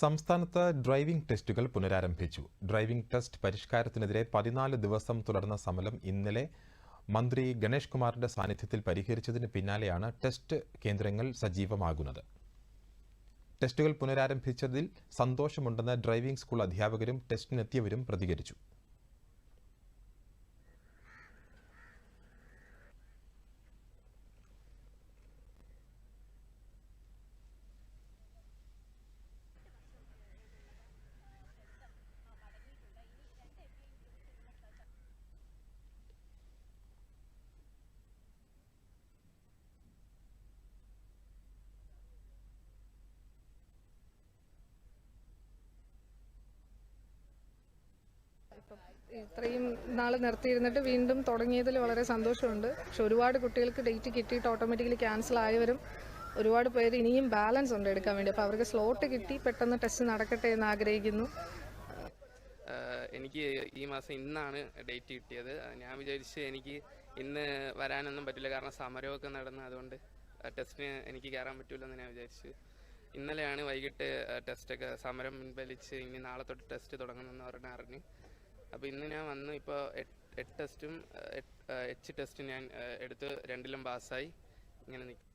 സംസ്ഥാനത്ത് ഡ്രൈവിംഗ് ടെസ്റ്റുകൾ പുനരാരംഭിച്ചു. ഡ്രൈവിംഗ് ടെസ്റ്റ് പരിഷ്കാരത്തിനെതിരെ പതിനാല് ദിവസം തുടർന്ന സമരം ഇന്നലെ മന്ത്രി ഗണേഷ് കുമാറിന്റെ സാന്നിധ്യത്തിൽ പരിഹരിച്ചതിന് പിന്നാലെയാണ് ടെസ്റ്റ് കേന്ദ്രങ്ങൾ സജീവമാകുന്നത്. ടെസ്റ്റുകൾ പുനരാരംഭിച്ചതിൽ സന്തോഷമുണ്ടെന്ന് ഡ്രൈവിംഗ് സ്കൂൾ അധ്യാപകരും ടെസ്റ്റിനെത്തിയവരും പ്രതികരിച്ചു. ഇത്രയും നാൾ നിർത്തിയിരുന്നിട്ട് വീണ്ടും തുടങ്ങിയതിൽ വളരെ സന്തോഷമുണ്ട്. പക്ഷെ ഒരുപാട് കുട്ടികൾക്ക് ഡേറ്റ് കിട്ടിയിട്ട് ഓട്ടോമാറ്റിക്കലി ക്യാൻസൽ ആയവരും ഒരുപാട് പേര് ഇനിയും ബാലൻസ് ഉണ്ട് എടുക്കാൻ വേണ്ടി. അപ്പോൾ അവർക്ക് സ്ലോട്ട് കിട്ടി പെട്ടെന്ന് ടെസ്റ്റ് നടക്കട്ടെ എന്ന് ആഗ്രഹിക്കുന്നു. എനിക്ക് ഈ മാസം ഇന്നാണ് ഡേറ്റ് കിട്ടിയത്. ഞാൻ വിചാരിച്ച് എനിക്ക് ഇന്ന് വരാനൊന്നും പറ്റില്ല. കാരണം സമരമൊക്കെ നടന്ന് അതുകൊണ്ട് ടെസ്റ്റിന് എനിക്ക് കയറാൻ പറ്റില്ലെന്ന് ഞാൻ വിചാരിച്ചു. ഇന്നലെയാണ് വൈകിട്ട് ടെസ്റ്റൊക്കെ സമരം പിൻവലിച്ച് ഇനി നാളെ തൊട്ട് ടെസ്റ്റ് തുടങ്ങുന്നെന്ന് പറഞ്ഞ് അറിഞ്ഞു. അപ്പോൾ ഇന്ന് ഞാൻ വന്ന്. ഇപ്പോൾ എട്ട് ടെസ്റ്റും എച്ച് ടെസ്റ്റും ഞാൻ എടുത്ത് രണ്ടിലും പാസ്സായി. ഇങ്ങനെ നിൽക്കും